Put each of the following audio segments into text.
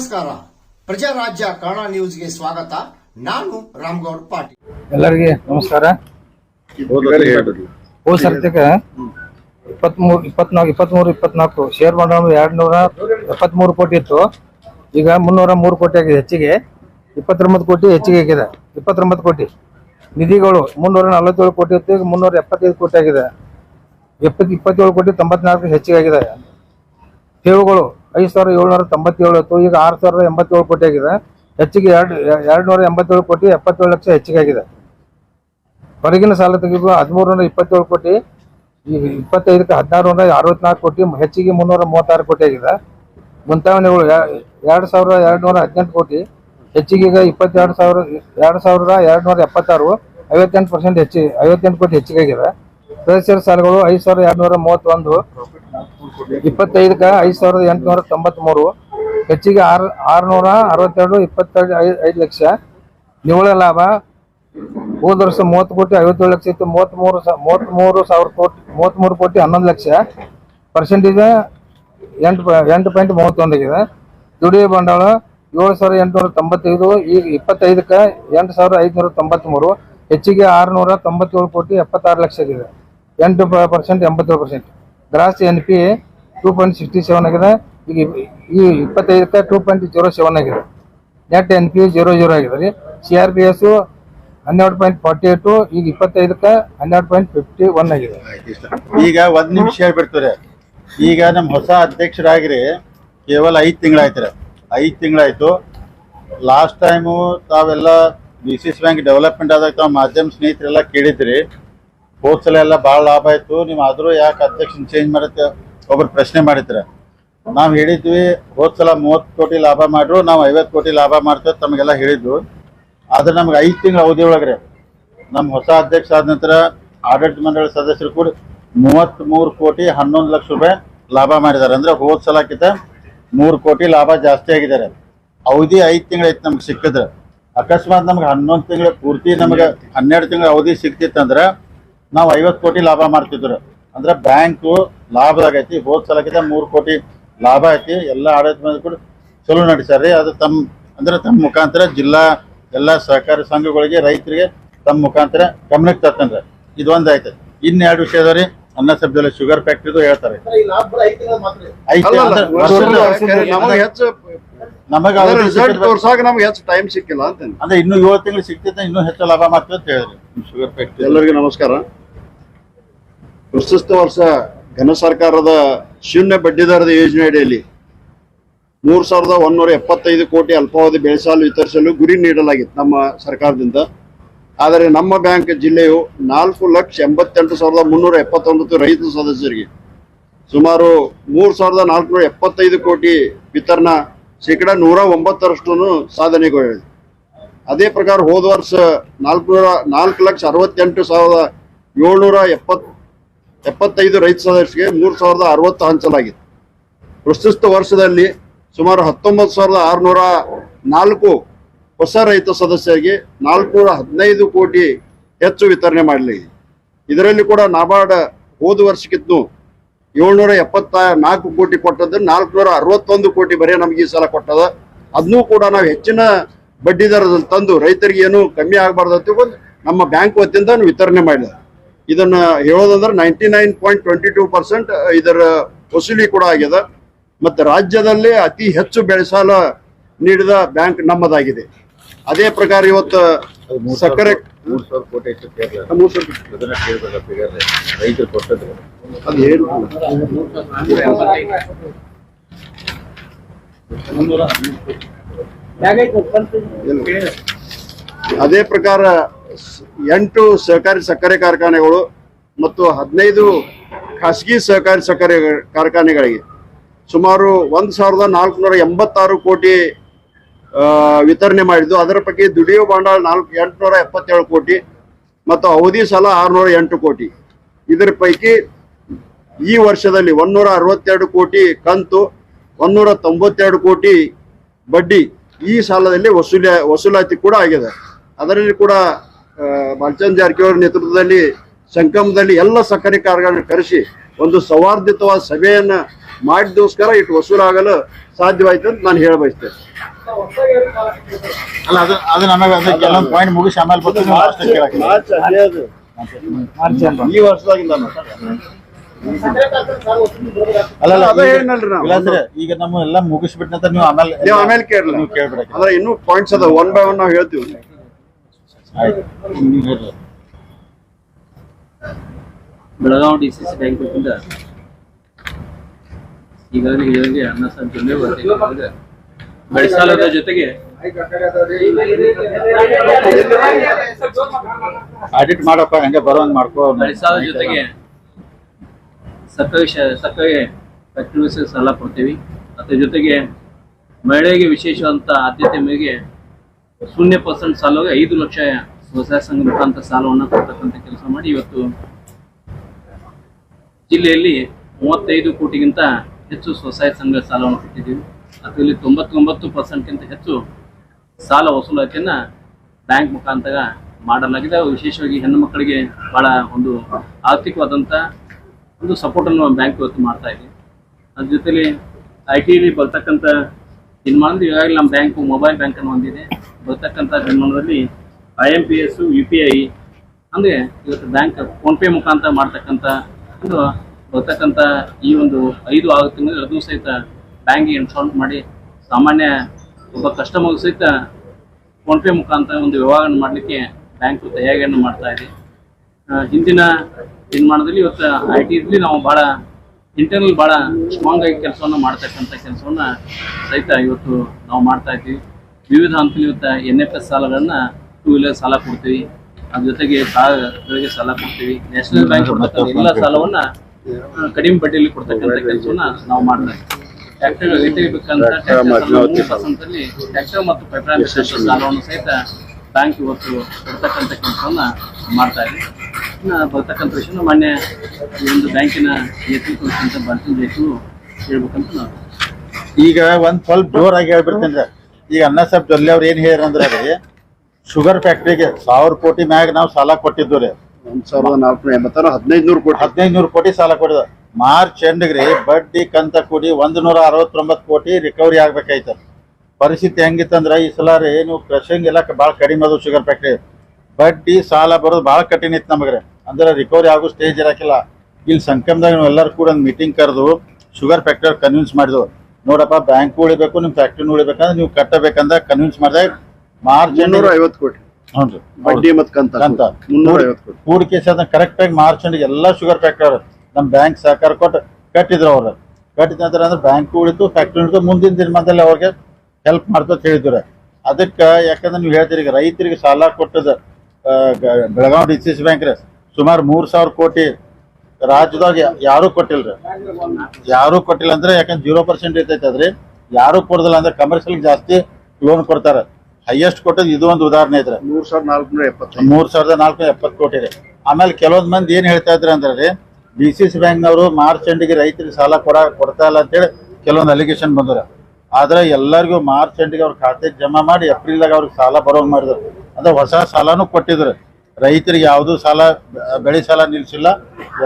ನಮಸ್ಕಾರ. ಪ್ರಜಾರಾಜ್ಯ ಕನ್ನಡ ನ್ಯೂಸ್ಗೆ ಸ್ವಾಗತ. ನಾನು ರಾಮ್ಗೌಡ್ ಪಾಟೀಲ್. ಎಲ್ಲರಿಗೆ ನಮಸ್ಕಾರ. ಹೋದ ಇಪ್ಪತ್ಮೂರು, ಇಪ್ಪತ್ನಾಲ್ಕು ಇಪ್ಪತ್ಮೂರು, ಇಪ್ಪತ್ನಾಲ್ಕು, ಶೇರ್ ಮಾಡೋಣ ಎರಡು ನೂರ ಎಪ್ಪತ್ಮೂರು ಕೋಟಿ ಇತ್ತು. ಈಗ ಮುನ್ನೂರ ಮೂರು ಕೋಟಿ ಆಗಿದೆ ಹೆಚ್ಚಿಗೆ. ಇಪ್ಪತ್ತೊಂಬತ್ತು ಕೋಟಿ ಹೆಚ್ಚಿಗೆ ಆಗಿದೆ. ಇಪ್ಪತ್ತೊಂಬತ್ತು ಕೋಟಿ. ನಿಧಿಗಳು ಮುನ್ನೂರ ನಲವತ್ತೇಳು ಕೋಟಿ ಇತ್ತು. ಈಗ ಮುನ್ನೂರ ಎಪ್ಪತ್ತೈದು ಕೋಟಿ ಆಗಿದೆ. ಎಪ್ಪತ್ತು, ಇಪ್ಪತ್ತೇಳು ಕೋಟಿ ತೊಂಬತ್ನಾಲ್ಕು ಹೆಚ್ಚಿಗೆ ಆಗಿದೆ. ಠೇವುಗಳು ಐದು ಸಾವಿರದ ಏಳ್ನೂರ ತೊಂಬತ್ತೇಳು ಇತ್ತು ಈಗ ಆರು ಸಾವಿರದ ಎಂಬತ್ತೇಳು ಕೋಟಿ ಆಗಿದೆ. ಹೆಚ್ಚಿಗೆ ಎರಡು ಎರಡು ನೂರ ಎಂಬತ್ತೇಳು ಕೋಟಿ ಎಪ್ಪತ್ತೇಳು ಲಕ್ಷ ಹೆಚ್ಚಿಗೆ ಆಗಿದೆ. ಹೊರಗಿನ ಸಾಲ ತೆಗೆದು ಹದಿಮೂರು ನೂರ ಇಪ್ಪತ್ತೇಳು ಕೋಟಿ ಈಗ ಇಪ್ಪತ್ತೈದಕ್ಕೆ ಹದಿನಾರು ನೂರ ಅರವತ್ನಾಲ್ಕು ಕೋಟಿ, ಹೆಚ್ಚಿಗೆ ಮುನ್ನೂರ ಮೂವತ್ತಾರು ಕೋಟಿ ಆಗಿದೆ. ಮುಂತಾವಣೆಗಳು ಎರಡು ಸಾವಿರದ ಎರಡು ನೂರ ಹದಿನೆಂಟು ಕೋಟಿ, ಹೆಚ್ಚಿಗೆ ಈಗ ಇಪ್ಪತ್ತೆರಡು ಸಾವಿರ, ಎರಡು ಸಾವಿರದ ಎರಡು ನೂರ ಎಪ್ಪತ್ತಾರು, ಐವತ್ತೆಂಟು ಪರ್ಸೆಂಟ್ ಹೆಚ್ಚಿಗೆ ಐವತ್ತೆಂಟು ಕೋಟಿ ಹೆಚ್ಚಿಗೆ ಆಗಿದೆ. ಸದಸ್ಯರ ಸಾಲಗಳು ಐದು ಸಾವಿರದ ಎರಡು ನೂರ ಮೂವತ್ತೊಂದು ಇಪ್ಪತ್ತೈದಕ್ಕೆ ಐದು ಸಾವಿರದ ಎಂಟುನೂರ ತೊಂಬತ್ಮೂರು. ಹೆಚ್ಚಿಗೆ ಆರು, ಆರುನೂರ ಅರವತ್ತೆರಡು ಇಪ್ಪತ್ತೆರಡು ಐದು ಐದು ಲಕ್ಷ. ನಿವ್ವಳ ಲಾಭ ಹೋದ ವರ್ಷ ಮೂವತ್ತು ಕೋಟಿ, ಐವತ್ತೇಳು ಲಕ್ಷ ಇತ್ತು ಮೂವತ್ತ್ಮೂರು ಸಾ ಮೂವತ್ತ್ಮೂರು ಸಾವಿರ ಕೋಟಿ ಮೂವತ್ತ್ಮೂರು ಕೋಟಿ ಹನ್ನೊಂದು ಲಕ್ಷ. ಪರ್ಸೆಂಟೇಜ್ ಎಂಟು ಎಂಟು ಪಾಯಿಂಟ್ ಮೂವತ್ತೊಂದಾಗಿದೆ. ದುಡಿಯ ಬಂಡವಾಳ ಏಳು ಸಾವಿರದ ಎಂಟುನೂರ ತೊಂಬತ್ತೈದು, ಈಗ ಇಪ್ಪತ್ತೈದಕ್ಕೆ ಎಂಟು ಸಾವಿರದ ಐದುನೂರ ತೊಂಬತ್ತ್ಮೂರು ಹೆಚ್ಚಿಗೆ ಆರುನೂರ ತೊಂಬತ್ತೇಳು ಕೋಟಿ ಎಪ್ಪತ್ತಾರು ಲಕ್ಷ ಆಗಿದೆ. ಎಂಟು ಪರ್ಸೆಂಟ್, ಎಂಬತ್ತೇಳು percent. Gross N P two point sixty seven ಆಗಿದೆ. ಈಗ ಈ ಇಪ್ಪತ್ತೈದಕ್ಕೆ ಟೂ ಪಾಯಿಂಟ್ ಜೀರೋ ಸೆವೆನ್ ಆಗಿದೆ. Net N P zero zero ಆಗಿದೆ ರೀ. ಸಿ ಆರ್ ಪಿ ಎಸ್ ಹನ್ನೆರಡು ಪಾಯಿಂಟ್ ಫಾರ್ಟಿ ಏಟು ಈಗ ಇಪ್ಪತ್ತೈದಕ್ಕೆ ಹನ್ನೆರಡು ಪಾಯಿಂಟ್ ಫಿಫ್ಟಿ ಒನ್ ಆಗಿದೆ. ಈಗ ಒಂದು ನಿಮಿಷ ಹೇಳ್ಬಿಡ್ತಾರೆ ಈಗ ನಮ್ಮ ಹೊಸ ಅಧ್ಯಕ್ಷರಾಗಿರಿ, ಕೇವಲ ಐದು ತಿಂಗಳಾಯ್ತು ರೀ ಐದು ತಿಂಗಳಾಯ್ತು. ಲಾಸ್ಟ್ ಟೈಮು ತಾವೆಲ್ಲ B C C bank development ಆದಾಗ ತಾವು ಮಾಧ್ಯಮ ಸ್ನೇಹಿತರೆಲ್ಲ ಕೇಳಿದ್ರಿ. ಹೋದ್ ಸಲ ಎಲ್ಲ ಭಾಳ ಲಾಭ ಆಯ್ತು. ನೀವು ಆದರೂ ಯಾಕೆ ಅಧ್ಯಕ್ಷನ ಚೇಂಜ್ ಮಾಡುತ್ತೆ ಒಬ್ರು ಪ್ರಶ್ನೆ ಮಾಡಿದ್ರ. ನಾವು ಹೇಳಿದ್ವಿ ಹೋದ್ ಸಲ ಮೂವತ್ತು ಕೋಟಿ ಲಾಭ ಮಾಡ್ರು, ನಾವು ಐವತ್ತು ಕೋಟಿ ಲಾಭ ಮಾಡ್ತೇವೆ ತಮಗೆಲ್ಲ ಹೇಳಿದ್ವು. ಆದ್ರೆ ನಮ್ಗೆ ಐದು ತಿಂಗಳ ಅವಧಿ ಒಳಗ್ರೆ. ನಮ್ಮ ಹೊಸ ಅಧ್ಯಕ್ಷ ಆದ ನಂತರ ಆಡಳಿತ ಮಂಡಳ ಸದಸ್ಯರು ಕೂಡ ಮೂವತ್ತ್ ಮೂರು ಕೋಟಿ ಹನ್ನೊಂದು ಲಕ್ಷ ರೂಪಾಯಿ ಲಾಭ ಮಾಡಿದ್ದಾರೆ. ಅಂದ್ರೆ ಹೋದ್ ಸಲಕ್ಕಿಂತ ಮೂರು ಕೋಟಿ ಲಾಭ ಜಾಸ್ತಿ ಆಗಿದ್ದಾರೆ. ಅವಧಿ ಐದು ತಿಂಗಳೈತೆ ನಮ್ಗೆ ಸಿಕ್ಕಿದ್ರೆ. ಅಕಸ್ಮಾತ್ ನಮ್ಗೆ ಹನ್ನೊಂದು ತಿಂಗಳ ಪೂರ್ತಿ ನಮಗೆ ಹನ್ನೆರಡು ತಿಂಗಳ ಅವಧಿ ಸಿಕ್ತಿತ್ತಂದ್ರೆ ನಾವು ಐವತ್ತು ಕೋಟಿ ಲಾಭ ಮಾಡ್ತಿದ್ರು. ಅಂದ್ರೆ ಬ್ಯಾಂಕು ಲಾಭದಾಗೈತಿ ಹೋದ್ ಸಲಕ್ಕಿಂತ ಮೂರು ಕೋಟಿ ಲಾಭ ಐತಿ ಎಲ್ಲ ಆಡಳಿತ ಮೇಲೆ ಕೂಡ ಚಲೋ ನಡೆಸ್ಯಾರ್ರಿ. ಅದು ತಮ್ಮ ಅಂದ್ರೆ ತಮ್ಮ ಮುಖಾಂತರ ಜಿಲ್ಲಾ ಎಲ್ಲ ಸಹಕಾರಿ ಸಂಘಗಳಿಗೆ ರೈತರಿಗೆ ತಮ್ಮ ಮುಖಾಂತರ ಗಮನಕ್ಕೆ ತರ್ತಂದ್ರೆ ಇದೊಂದು ಆಯ್ತು ಇನ್ನೆರಡು ವಿಷಯ ರೀ ಅನ್ನ ಸಬ್ಜಲ್ಲಿ ಶುಗರ್ ಫ್ಯಾಕ್ಟ್ರಿದು ಹೇಳ್ತಾರೆ. ಐತೆ. ಟೈಮ್ ಸಿಕ್ಕಿಲ್ಲ ಅಂತ ಅಂದ್ರೆ ಇನ್ನು ಏಳು ತಿಂಗಳು ಸಿಕ್ತಿತ್ತು ಇನ್ನೂ ಹೆಚ್ಚು ಲಾಭ ಮಾಡ್ತೀವಿ ಅಂತ ಹೇಳಿದ್ರಿ. ಶುಗರ್ ಫ್ಯಾಕ್ಟ್ರಿ ಎಲ್ಲರಿಗೂ ನಮಸ್ಕಾರ. ಪ್ರಸ್ತುತ ವರ್ಷ ಘನ ಸರ್ಕಾರದ ಶೂನ್ಯ ಬಡ್ಡಿದರದ ಯೋಜನೆ ಅಡಿಯಲ್ಲಿ ಮೂರು ಸಾವಿರದ ಒಂದೂರ ಎಪ್ಪತ್ತೈದು ಕೋಟಿ ಅಲ್ಪಾವಧಿ ಬೆಳೆ ಸಾಲ ವಿತರಿಸಲು ಗುರಿ ನೀಡಲಾಗಿತ್ತು ನಮ್ಮ ಸರ್ಕಾರದಿಂದ. ಆದರೆ ನಮ್ಮ ಬ್ಯಾಂಕ್ ಜಿಲ್ಲೆಯು ನಾಲ್ಕು ಲಕ್ಷ ಎಂಬತ್ತೆಂಟು ಸಾವಿರದ ಮುನ್ನೂರ ಎಪ್ಪತ್ತೊಂಬತ್ತು ರೈತ ಸದಸ್ಯರಿಗೆ ಸುಮಾರು ಮೂರು ಸಾವಿರದ ನಾಲ್ಕುನೂರ ಎಪ್ಪತ್ತೈದು ಕೋಟಿ ವಿತರಣಾ ಶೇಕಡ ನೂರ ಒಂಬತ್ತರಷ್ಟು ಸಾಧನೆಗೊಂಡಿದೆ ಅದೇ ಪ್ರಕಾರ ಹೋದ ವರ್ಷ ನಾಲ್ಕುನೂರ ನಾಲ್ಕು ಲಕ್ಷ ಅರವತ್ತೆಂಟು ಸಾವಿರದ ಏಳ್ನೂರ ಎಪ್ಪತ್ ಎಪ್ಪತ್ತೈದು ರೈತ ಸದಸ್ಯರಿಗೆ ಮೂರು ಸಾವಿರದ ಅರವತ್ತು ಹಂಚಲಾಗಿತ್ತು. ಪ್ರಸ್ತುತ ವರ್ಷದಲ್ಲಿ ಸುಮಾರು ಹತ್ತೊಂಬತ್ತು ಸಾವಿರದ ಆರುನೂರ ನಾಲ್ಕು ಹೊಸ ರೈತ ಸದಸ್ಯರಿಗೆ ನಾಲ್ಕುನೂರ ಹದಿನೈದು ಕೋಟಿ ಹೆಚ್ಚು ವಿತರಣೆ ಮಾಡಲಿದೆ ಇದರಲ್ಲಿ ಕೂಡ ನಾಬಾರ್ಡ್ ಹೋದ ವರ್ಷಕ್ಕಿಂತ ಏಳ್ನೂರ ಎಪ್ಪತ್ತ ನಾಲ್ಕು ಕೋಟಿ ಕೊಟ್ಟದ್ದು, ನಾಲ್ಕುನೂರ ಅರವತ್ತೊಂದು ಕೋಟಿ ಬರೀ ನಮಗೆ ಈ ಸಲ ಕೊಟ್ಟದ. ಅದನ್ನೂ ಕೂಡ ನಾವು ಹೆಚ್ಚಿನ ಬಡ್ಡಿ ದರದಲ್ಲಿ ತಂದು ರೈತರಿಗೆ ಏನು ಕಮ್ಮಿ ಆಗಬಾರ್ದು ಅಂತ ನಮ್ಮ ಬ್ಯಾಂಕ್ ವತಿಯಿಂದ ವಿತರಣೆ ಮಾಡಿದ ಇದನ್ನ ಹೇಳೋದಂದ್ರೆ ninety nine point twenty two percent ಇದರ ವಸೂಲಿ ಕೂಡ ಆಗ್ಯದ ಮತ್ತೆ ರಾಜ್ಯದಲ್ಲೇ ಅತಿ ಹೆಚ್ಚು ಬೆಳೆ ಸಾಲ ನೀಡಿದ ಬ್ಯಾಂಕ್ ನಮ್ಮದಾಗಿದೆ. ಅದೇ ಪ್ರಕಾರ ಇವತ್ತು ಸಕ್ಕರೆ ಅದು ಪ್ರಕಾರ ಎಂಟು ಸಹಕಾರಿ ಸಕ್ಕರೆ ಕಾರ್ಖಾನೆಗಳು ಮತ್ತು ಹದಿನೈದು ಖಾಸಗಿ ಸಹಕಾರಿ ಸಕ್ಕರೆ ಕಾರ್ಖಾನೆಗಳಿಗೆ ಸುಮಾರು ಒಂದು ಸಾವಿರದ ನಾಲ್ಕುನೂರ ಎಂಬತ್ತಾರು ಕೋಟಿ ವಿತರಣೆ ಮಾಡಿದ್ದು. ಅದರ ಪೈಕಿ ದುಡಿಯೋ ಬಂಡವಾಳ ನಾಲ್ಕು, ಎಂಟುನೂರ ಎಪ್ಪತ್ತೇಳು ಕೋಟಿ ಮತ್ತು ಅವಧಿ ಸಾಲ ಆರುನೂರ ಎಂಟು ಕೋಟಿ. ಇದರ ಪೈಕಿ ಈ ವರ್ಷದಲ್ಲಿ ಒಂದೂರ ಅರವತ್ತೆರಡು ಕೋಟಿ ಕಂತು, ಒಂದೂರ ತೊಂಬತ್ತೆರಡು ಕೋಟಿ ಬಡ್ಡಿ ಈ ಸಾಲದಲ್ಲಿ ವಸೂಲಿ, ವಸೂಲಾತಿ ಕೂಡ ಆಗಿದೆ. ಅದರಲ್ಲಿ ಕೂಡ ಬಾಲಚಂದ್ ಜಾರಕಿಹೊಳಿ ನೇತೃತ್ವದಲ್ಲಿ ಸಂಕಮದಲ್ಲಿ ಎಲ್ಲ ಸಕ್ಕರೆ ಕಾರ್ಖಾನೆ ಕರೆಸಿ ಒಂದು ಸೌಹಾರ್ದಿತವಾದ ಸಭೆಯನ್ನ ಮಾಡಿದೋಸ್ಕರ ಇಟ್ಟು ವಸೂಲಾಗಲು ಸಾಧ್ಯವಾಯ್ತು ಅಂತ ನಾನು ಹೇಳ ಬಯಸ್ತೇನೆ. ಅಲ್ಲ ಅದು ಅದು ನಮಗೆ ಅದು ಕೆಲವೊಂದು ಪಾಯಿಂಟ್ ಮುಗಿಸಿ ಆಮೇಲೆ ಬರ್ತೀವಿ ಕೇಳಕ್ಕೆ. ಮಾರ್ಚ್? ಈ ವರ್ಷದಾಗಿಂದ ಅಲ್ಲ. ಅಲ್ಲ ಏನಲ್ರಿ ನಾವು. ಈಗ ನಮ್ಮ ಎಲ್ಲ ಮುಗಿಸ್ಬಿಟ್ಟ ನಂತರ ನೀವು ಆಮೇಲೆ ನೀವು ಆಮೇಲೆ ಕೇಳಲ್ಲ. ನೀವು ಕೇಳ್ಬಿಡಕ್ಕೆ. ಅಂದ್ರೆ ಇನ್ನೂ ಪಾಯಿಂಟ್ಸ್ ಅದ ಒನ್ ಬೈ ಒನ್ ನಾವು ಹೇಳ್ತೀವಿ. Belagavi D C C bank ವತಿಯಿಂದ ಈಗಾಗಲೇ ಹೇಳಿದಂಗೆ ಅನ್ನ ಸಂತೆ ಸಾಲದ ಜೊತೆಗೆ ಆಡಿಟ್ ಮಾಡಪ್ಪ ಹಂಗೆ ಬರೋಂಗ್ ಮಾಡ್ಕೋ ಬೆಳೆ ಸಾಲದ ಜೊತೆಗೆ ಸರ್ಕಾರಿ ಸಕ್ಕರೆ ಸರ್ಕಾರಿ ಫ್ಯಾಕ್ಟರೀಸ್ ಸಾಲ ಕೊಡ್ತೀವಿ. ಅದ್ರ ಜೊತೆಗೆ ಮಹಿಳೆಗೆ ವಿಶೇಷವಂತ ಆದ್ಯತೆ ಮೇರೆಗೆ ಶೂನ್ಯ ಪರ್ಸೆಂಟ್ ಸಾಲವಾಗಿ ಐದು ಲಕ್ಷ ಸ್ವಸಹಾಯ ಸಂಘ ಮುಖಾಂತರ ಸಾಲವನ್ನು ಕೊಡ್ತಕ್ಕಂಥ ಕೆಲಸ ಮಾಡಿ ಇವತ್ತು ಜಿಲ್ಲೆಯಲ್ಲಿ ಮೂವತ್ತೈದು ಕೋಟಿಗಿಂತ ಹೆಚ್ಚು ಸ್ವಸಹಾಯ ಸಂಘ ಸಾಲವನ್ನು ಕೊಟ್ಟಿದ್ದೀವಿ. ಅದರಲ್ಲಿ ತೊಂಬತ್ತೊಂಬತ್ತು ಪರ್ಸೆಂಟ್ಗಿಂತ ಹೆಚ್ಚು ಸಾಲ ವಸೂಲಾತಿಯನ್ನ ಬ್ಯಾಂಕ್ ಮುಖಾಂತರ ಮಾಡಲಾಗಿದೆ. ವಿಶೇಷವಾಗಿ ಹೆಣ್ಣು ಮಕ್ಕಳಿಗೆ ಭಾಳ ಒಂದು ಆರ್ಥಿಕವಾದಂಥ ಒಂದು ಸಪೋರ್ಟನ್ನು ಬ್ಯಾಂಕ್ ಇವತ್ತು ಮಾಡ್ತಾ ಇದೆ. ಅದ್ರ ಜೊತೆಲಿ ಐ ಟಿಲಿ ಬರ್ತಕ್ಕಂಥ ದಿನಮಾನದಲ್ಲಿ ಈಗಾಗಲೇ ನಮ್ಮ ಬ್ಯಾಂಕು ಮೊಬೈಲ್ ಬ್ಯಾಂಕನ್ನು ಹೊಂದಿದೆ. ಬರ್ತಕ್ಕಂಥ ಜನ್ಮಾನದಲ್ಲಿ I M P S U P I ಅಂದರೆ ಇವತ್ತು ಬ್ಯಾಂಕ್ ಫೋನ್ಪೇ ಮುಖಾಂತರ ಮಾಡ್ತಕ್ಕಂಥ ಒಂದು ಬರ್ತಕ್ಕಂಥ ಈ ಒಂದು ಐದು ಆರು ತಿಂಗಳು ಸಹಿತ ಬ್ಯಾಂಕಿಗೆ ಇನ್ಸ್ಟಾಲ್ಮೆಂಟ್ ಮಾಡಿ ಸಾಮಾನ್ಯ ಒಬ್ಬ ಕಸ್ಟಮರ್ ಸಹಿತ ಫೋನ್ಪೇ ಮುಖಾಂತರ ಒಂದು ವ್ಯವಹಾರ ಮಾಡಲಿಕ್ಕೆ ಬ್ಯಾಂಕು ತಯಾರಿಯನ್ನು ಮಾಡ್ತಾ ಇದೆ. ಹಿಂದಿನ ದಿನಮಾನದಲ್ಲಿ ಇವತ್ತು ಐ ಟಿಲಿ ನಾವು ಭಾಳ ಇಂಟರ್ನಲ್ ಭಾಳ ಸ್ಟ್ರಾಂಗ್ ಆಗಿ ಕೆಲಸವನ್ನು ಮಾಡ್ತಕ್ಕಂಥ ಕೆಲಸವನ್ನು ಸಹಿತ ಇವತ್ತು ನಾವು ಮಾಡ್ತಾ ಇದ್ದೀವಿ. ವಿವಿಧ ಹಂತದಲ್ಲಿ ಇವತ್ತು ಎನ್ ಎಫ್ ಎಸ್ ಸಾಲಗಳನ್ನ ಟೂ ವೀಲರ್ ಸಾಲ ಕೊಡ್ತೀವಿ. ಅದ್ರ ಜೊತೆಗೆ ಸಾಲಗಳಿಗೆ ಸಾಲ ಕೊಡ್ತೀವಿ. ನ್ಯಾಷನಲ್ ಬ್ಯಾಂಕ್ ಕೊಡ್ತಕ್ಕಂಥ ಎಲ್ಲ ಸಾಲವನ್ನ ಕಡಿಮೆ ಬಡ್ಡಿಯಲ್ಲಿ ಕೊಡ್ತಕ್ಕಂಥ ಕೆಲಸವನ್ನ ನಾವು ಮಾಡ್ತಾ ಇದ್ದೀವಿ ಟ್ರ್ಯಾಕ್ಟರ್ ಬೇಕಂತ ಅಲ್ಲಿ ಟ್ರ್ಯಾಕ್ಟರ್ ಮತ್ತು ಸಾಲವನ್ನು ಸಹಿತ ಬ್ಯಾಂಕ್ ಇವತ್ತು ಕೊಡ್ತಕ್ಕಂಥ ಕೆಲಸವನ್ನ ಮಾಡ್ತಾ ಇದೆ ಇನ್ನು ಬರ್ತಕ್ಕಂಥ ವಿಷಯ ಮಾನ್ಯ ಈ ಒಂದು ಬ್ಯಾಂಕಿನ ಬರ್ತೀನಿ ಬೇಕು ಹೇಳ್ಬೇಕಂತ ನಾವು. ಈಗ ಒಂದ್ ಸ್ವಲ್ಪ ಜೋರಾಗಿ ಹೇಳ್ಬಿಡ್ತೇನ್ರಿ ಈಗ ಅನ್ನ ಸಾಹೇಬ್ ಜೊಲ್ಲೆ ಅವ್ರು ಏನ್ ಹೇಳ್ರಂದ್ರ ರೀ ಶುಗರ್ ಫ್ಯಾಕ್ಟ್ರಿಗೆ ಸಾವಿರ ಕೋಟಿ ಮ್ಯಾಗ ನಾವು ಸಾಲ ಕೊಟ್ಟಿದ್ದು ರೀ. ಒಂದ್ ಸಾವಿರದ ನಾಲ್ಕುನೂರ ಎಂಬತ್ತಾರು ಹದಿನೈದು ನೂರು ಕೋಟಿ. ಹದಿನೈದು ನೂರು ಕೋಟಿ ಸಾಲ ಕೊಡಿದ ಮಾರ್ಚ್ ಎಂಡ್ಗ್ರಿ ಬಡ್ಡಿ ಕಂತ ಕೂಡಿ ಒಂದ್ ನೂರ ಅರವತ್ತೊಂಬತ್ತು ಕೋಟಿ ರಿಕವರಿ ಆಗ್ಬೇಕಾಯ್ತ. ಪರಿಸ್ಥಿತಿ ಹೆಂಗಿತ್ತಂದ್ರ ಈ ಸಲ ರೀ ನೀವು ಕ್ರಷಿಂಗ್ ಎಲ್ಲ ಭಾಳ ಕಡಿಮೆ ಅದು ಶುಗರ್ ಫ್ಯಾಕ್ಟ್ರಿ. ಬಡ್ಡಿ ಸಾಲ ಬರೋದು ಬಹಳ ಕಠಿಣ ಇತ್ತು ನಮಗ್ರೆ ಅಂದ್ರೆ ರಿಕವರಿ ಆಗೋ ಸ್ಟೇಜ್ ಇರಾಕಿಲ್ಲ. ಇಲ್ಲಿ ಸಂಕಮದಾಗ ನಾವು ಎಲ್ಲರೂ ಕೂಡ ಒಂದು ಮೀಟಿಂಗ್ ಕರೆದು ಶುಗರ್ ಫ್ಯಾಕ್ಟ್ರಿ ಕನ್ವಿನ್ಸ್ ಮಾಡಿದ್ವು. ನೋಡಪ್ಪ ಬ್ಯಾಂಕ್ ಉಳಿಬೇಕು ನಿಮ್ ಫ್ಯಾಕ್ಟ್ರಿ ಉಳಿಬೇಕಂದ್ರೆ ನೀವು ಕಟ್ಟಬೇಕಂದ್ರೆ ಕನ್ವಿನ್ಸ್ ಮಾಡಿದಾಗ ಮಾರ್ಚ್ ಐವತ್ತು ಕೋಟಿ. ಹ್ಞೂ ರೀ ಬಡ್ಡಿ ಮತ್ತು ಕಂತ. ಕಂತ. ಮುನ್ನೂರ ಐವತ್ತು ಕೋಟಿ ಕೇಸ್ ಅದನ್ನ ಕರೆಕ್ಟ್ ಆಗಿ ಮಾರ್ಚ್ ಎಲ್ಲಾ ಶುಗರ್ ಫ್ಯಾಕ್ಟ್ರಿ ಅವರು ನಮ್ ಬ್ಯಾಂಕ್ ಸಹಕಾರ ಕೊಟ್ಟು ಕಟ್ಟಿದ್ರು ಅವರು. ಕಟ್ಟಿದ ನಂತರ ಅಂದ್ರೆ ಬ್ಯಾಂಕ್ ಉಳಿತು ಫ್ಯಾಕ್ಟ್ರಿ ಉಳಿತು ಮುಂದಿನ ದಿನಮಾನದಲ್ಲಿ ಅವ್ರಿಗೆ ಹೆಲ್ಪ್ ಮಾಡ್ತಾ ಹೇಳಿದ್ರು. ಅದಕ್ಕೆ ಯಾಕಂದ್ರೆ ನೀವು ಹೇಳ್ತೀರಿ ಈಗ ರೈತರಿಗೆ ಸಾಲ ಕೊಟ್ಟದ Belagavi D C C bank ಸುಮಾರು ಮೂರ್ ಸಾವಿರ ಕೋಟಿ ರಾಜ್ಯದಾಗ ಯಾರು ಕೊಟ್ಟಿಲ್ರಿ. ಯಾರು ಕೊಟ್ಟಿಲ್ಲ ಅಂದ್ರೆ ಯಾಕಂದ್ರೆ ಜೀರೋ ಪರ್ಸೆಂಟ್ ಇರ್ತೈತೆ ಅದ್ರಿ. ಯಾರು ಕೊಡದಿಲ್ಲ ಅಂದ್ರೆ ಕಮರ್ಷಿಯಲ್ ಜಾಸ್ತಿ ಲೋನ್ ಕೊಡ್ತಾರೆ. ಹೈಯೆಸ್ಟ್ ಕೊಟ್ಟದ್ ಇದು ಒಂದು ಉದಾಹರಣೆ ಐತ್ರಿ ಮೂರ್ ಸಾವಿರದ ನಾಲ್ಕುನೂರ ಎಪ್ಪತ್ತು ಮೂರ್ ಸಾವಿರದ ನಾಲ್ಕುನೂರ ಎಪ್ಪತ್ತು ಕೋಟಿ ರೀ ಆಮೇಲೆ ಕೆಲವೊಂದ್ ಮಂದಿ ಏನ್ ಹೇಳ್ತಾ ಇದ್ರು ಅಂದ್ರೆ ರೀ ಬಿ ಸಿ ಸಿ ಬ್ಯಾಂಕ್ನವರು ಮಾರ್ಚ್ ಎಂಡಿಗೆ ರೈತರಿಗೆ ಸಾಲ ಕೊಡ ಕೊಡ್ತಾ ಇಲ್ಲ ಅಂತೇಳಿ ಕೆಲವೊಂದು ಅಲಿಗೇಷನ್ ಬಂದ್ರ ಆದ್ರೆ ಎಲ್ಲರಿಗೂ ಮಾರ್ಚ್ ಎಂಡಿಗೆ ಅವ್ರ ಖಾತೆಗೆ ಜಮಾ ಮಾಡಿ ಏಪ್ರಿಲ್ದಾಗ ಅವ್ರಿಗೆ ಸಾಲ ಬರೋಂಗ್ ಮಾಡಿದ್ರು. ಅಂದ್ರೆ ಹೊಸ ಸಾಲನೂ ಕೊಟ್ಟಿದ್ರು. ರೈತರಿಗೆ ಯಾವುದೂ ಸಾಲ ಬೆಳೆ ಸಾಲ ನಿಲ್ಲಿಸಿಲ್ಲ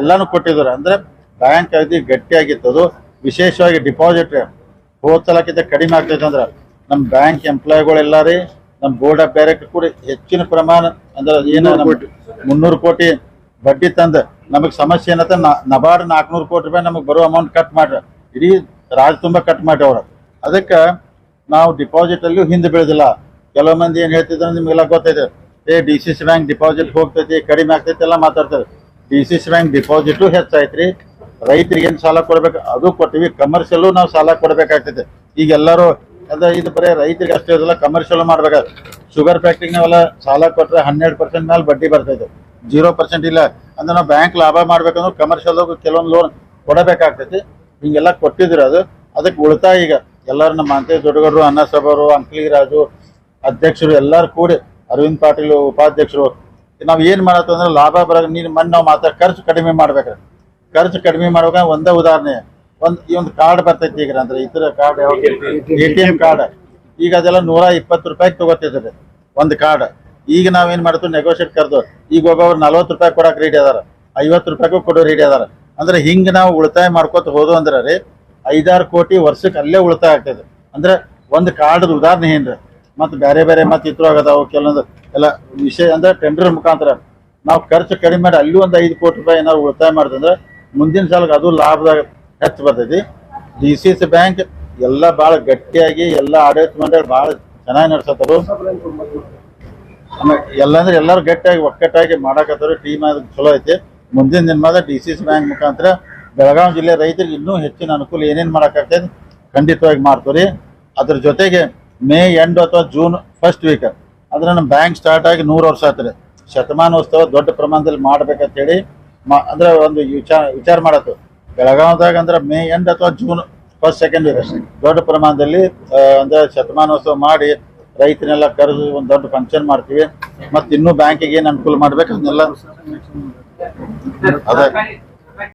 ಎಲ್ಲಾನು ಕೊಟ್ಟಿದ್ರು ಅಂದ್ರೆ ಬ್ಯಾಂಕ್ ಅಗದಿ ಗಟ್ಟಿಯಾಗಿತ್ತು. ಅದು ವಿಶೇಷವಾಗಿ ಡಿಪಾಸಿಟ್ ಹೋದ್ ಸಲಕ್ಕಿಂತ ಕಡಿಮೆ ಆಗ್ತೈತೆ ಅಂದ್ರೆ ನಮ್ಮ ಬ್ಯಾಂಕ್ ಎಂಪ್ಲಾಯಿಗಳೆಲ್ಲ ರೀ ನಮ್ಮ ಬೋರ್ಡ್ ಆಫ್ ಡೈರೆಕ್ಟರ್ ಕೂಡ ಹೆಚ್ಚಿನ ಪ್ರಮಾಣ ಅಂದ್ರೆ ಏನು ಮುನ್ನೂರು ಕೋಟಿ. ಬಡ್ಡಿ ತಂದ ನಮಗೆ ಸಮಸ್ಯೆ ಏನತ್ತ ನಬಾರ್ಡ್ ನಾಲ್ಕುನೂರು ಕೋಟಿ ರೂಪಾಯಿ ನಮಗೆ ಬರೋ ಅಮೌಂಟ್ ಕಟ್ ಮಾಡ್ರಿ. ಇಡೀ ರಾಜ್ ತುಂಬ ಕಟ್ ಮಾಡ್ರಿ ಅವ್ರು. ಅದಕ್ಕ ನಾವು ಡಿಪಾಸಿಟ್ ಅಲ್ಲಿಯೂ ಹಿಂದೆ ಬೆಳೆದಿಲ್ಲ. ಕೆಲವು ಮಂದಿ ಏನು ಹೇಳ್ತಿದ್ರು ನಿಮಗೆಲ್ಲ ಗೊತ್ತೈತೆ. ಏ D C C bank deposit ಹೋಗ್ತೈತಿ, ಕಡಿಮೆ ಆಗ್ತೈತಿ ಎಲ್ಲ ಮಾತಾಡ್ತಾರೆ. D C C bank deposit ಹೆಚ್ಚಾಯ್ತ್ರಿ. ರೈತರಿಗೆ ಏನು ಸಾಲ ಕೊಡ್ಬೇಕು, ಅದು ಕೊಟ್ಟಿವಿ ಕಮರ್ಷಿಯಲು ನಾವು ಸಾಲ ಕೊಡ್ಬೇಕಾಗ್ತೈತೆ. ಈಗ ಎಲ್ಲರೂ ಅಂದ್ರೆ ಇದು ಬರೀ ರೈತರಿಗೆ ಅಷ್ಟೇ ಇರಲ್ಲ ಕಮರ್ಷಿಯಲ್ ಮಾಡ್ಬೇಕಾದ್ರೆ ಶುಗರ್ ಫ್ಯಾಕ್ಟ್ರಿಗೆ ನಾವೆಲ್ಲ ಸಾಲ ಕೊಟ್ಟರೆ ಹನ್ನೆರಡು ಪರ್ಸೆಂಟ್ ಮೇಲೆ ಬಡ್ಡಿ ಬರ್ತೈತೆ. ಜೀರೋ ಪರ್ಸೆಂಟ್ ಇಲ್ಲ. ಅಂದ್ರೆ ನಾವು ಬ್ಯಾಂಕ್ ಲಾಭ ಮಾಡ್ಬೇಕಂದ್ರೆ ಕಮರ್ಷಿಯಲ್ ಕೆಲವೊಂದು ಲೋನ್ ಕೊಡಬೇಕಾಗ್ತೈತಿ. ಹಿಂಗೆಲ್ಲ ಕೊಟ್ಟಿದ್ರು ಅದು. ಅದಕ್ಕೆ ಉಳಿತಾಯ ಈಗ ಎಲ್ಲರೂ ನಮ್ಮ ಅಂತೆ ದೊಡ್ಡಗರು ಅನ್ನ ಸಭರು ಅಂಕಲಿ ರಾಜು, ಅಧ್ಯಕ್ಷರು ಎಲ್ಲರೂ ಕೂಡಿ ಅರವಿಂದ್ ಪಾಟೀಲ್ ಉಪಾಧ್ಯಕ್ಷರು, ನಾವು ಏನ್ ಮಾಡತ್ತ ಅಂದ್ರೆ ಲಾಭ ಬರ ನೀನ್ ಮಣ್ಣು ನಾವು ಮಾತ್ರ ಖರ್ಚು ಕಡಿಮೆ ಮಾಡ್ಬೇಕ್ರಿ. ಖರ್ಚು ಕಡಿಮೆ ಮಾಡುವಾಗ ಒಂದೇ ಉದಾಹರಣೆ. ಒಂದ್, ಈ ಒಂದು ಕಾರ್ಡ್ ಬರ್ತೈತಿ ಈಗ ಅಂದ್ರೆ ಇತರ card A T M card ಈಗ ಅದೆಲ್ಲ ನೂರ ಇಪ್ಪತ್ತು ರೂಪಾಯಿ ತಗೋತಿದ್ರಿ ಒಂದ್ ಕಾರ್ಡ್ ಈಗ ನಾವೇನ್ ಮಾಡ್ತೀವಿ ನೆಗೋಷಿಯೇಟ್ ಕರೆದು. ಈಗ ಒಬ್ಬೊಬ್ರು ನಲ್ವತ್ತು ರೂಪಾಯಿ ಕೊಡಕ್ ರೆಡಿ ಅದಾರ. ಐವತ್ತು ರೂಪಾಯಿಗೂ ಕೊಡೋ ರೆಡಿ ಅದಾರ. ಅಂದ್ರೆ ಹಿಂಗ್ ನಾವು ಉಳಿತಾಯ ಮಾಡ್ಕೋತ ಹೋದು ಅಂದ್ರೆ ರೀ, ಐದಾರು ಕೋಟಿ ವರ್ಷಕ್ಕೆ ಅಲ್ಲೇ ಉಳಿತಾಯ ಆಗ್ತದೆ ಅಂದ್ರೆ ಒಂದು ಕಾರ್ಡ್ ಉದಾಹರಣೆ ಏನ್ರಿ? ಮತ್ತೆ ಬೇರೆ ಬೇರೆ ಮತ್ತೆ ಇತರ ಆಗದಾವು. ಕೆಲವೊಂದು ಎಲ್ಲ ವಿಷಯ ಅಂದ್ರೆ ಟೆಂಡರ್ ಮುಖಾಂತರ. ನಾವು ಖರ್ಚು ಕಡಿಮೆ ಮಾಡಿ ಅಲ್ಲಿ ಒಂದು ಐದು ಕೋಟಿ ರೂಪಾಯಿ ಏನಾದ್ರು ಉಳಿತಾಯ ಮಾಡಿದ್ರೆ ಮುಂದಿನ ಸಾಲಕ್ಕೆ ಅದು ಲಾಭದಾಗ ಹೆಚ್ಚು ಬರ್ತೈತಿ. ಡಿ ಸಿ ಸಿ ಬ್ಯಾಂಕ್ ಎಲ್ಲ ಭಾಳ ಗಟ್ಟಿಯಾಗಿ ಎಲ್ಲ ಆಡಳಿತ ಮಂಡಳಿ ಭಾಳ ಚೆನ್ನಾಗಿ ನಡ್ಸತ್ತರು ಎಲ್ಲಂದ್ರೆ ಎಲ್ಲರೂ ಗಟ್ಟಿಯಾಗಿ ಒಕ್ಕಟ್ಟಾಗಿ ಮಾಡಾಕತ್ತಾರ ಟೀಮ್ ಚಲೋ ಐತಿ. ಮುಂದಿನ ದಿನಮಾದ ಡಿ ಸಿ ಸಿ ಬ್ಯಾಂಕ್ ಮುಖಾಂತರ ಬೆಳಗಾವಿ ಜಿಲ್ಲೆ ರೈತರಿಗೆ ಇನ್ನೂ ಹೆಚ್ಚಿನ ಅನುಕೂಲ ಏನೇನು ಮಾಡೋಕ್ಕಾಗ್ತದೆ ಖಂಡಿತವಾಗಿ ಮಾಡ್ತೀವಿ ಅದ್ರ ಜೊತೆಗೆ ಮೇ ಎಂಡ್ ಅಥವಾ ಜೂನ್ ಫಸ್ಟ್ ವೀಕ್ ಅದ್ರ ನಮ್ಮ ಬ್ಯಾಂಕ್ ಸ್ಟಾರ್ಟ್ ಆಗಿ ನೂರು ವರ್ಷ ಆತ್ರಿ ಶತಮಾನೋತ್ಸವ ದೊಡ್ಡ ಪ್ರಮಾಣದಲ್ಲಿ ಮಾಡ್ಬೇಕಂತ ಹೇಳಿ ಮಾ ಅಂದ್ರೆ ಒಂದು ವಿಚಾರ ವಿಚಾರ ಮಾಡತ್ತು. ಬೆಳಗಾವದಾಗ ಅಂದ್ರೆ ಮೇ ಎಂಡ್ ಅಥವಾ ಜೂನ್ ಫಸ್ಟ್ ಸೆಕೆಂಡ್ ವೀಕ್ ದೊಡ್ಡ ಪ್ರಮಾಣದಲ್ಲಿ ಅಂದ್ರೆ ಶತಮಾನೋತ್ಸವ ಮಾಡಿ ರೈತನೆಲ್ಲ ಕರೆದು ಒಂದು ದೊಡ್ಡ ಫಂಕ್ಷನ್ ಮಾಡ್ತೀವಿ. ಮತ್ತೆ ಇನ್ನೂ ಬ್ಯಾಂಕಿಗೆ ಏನು ಅನುಕೂಲ ಮಾಡ್ಬೇಕು ಅದನ್ನೆಲ್ಲ ಅದೇ.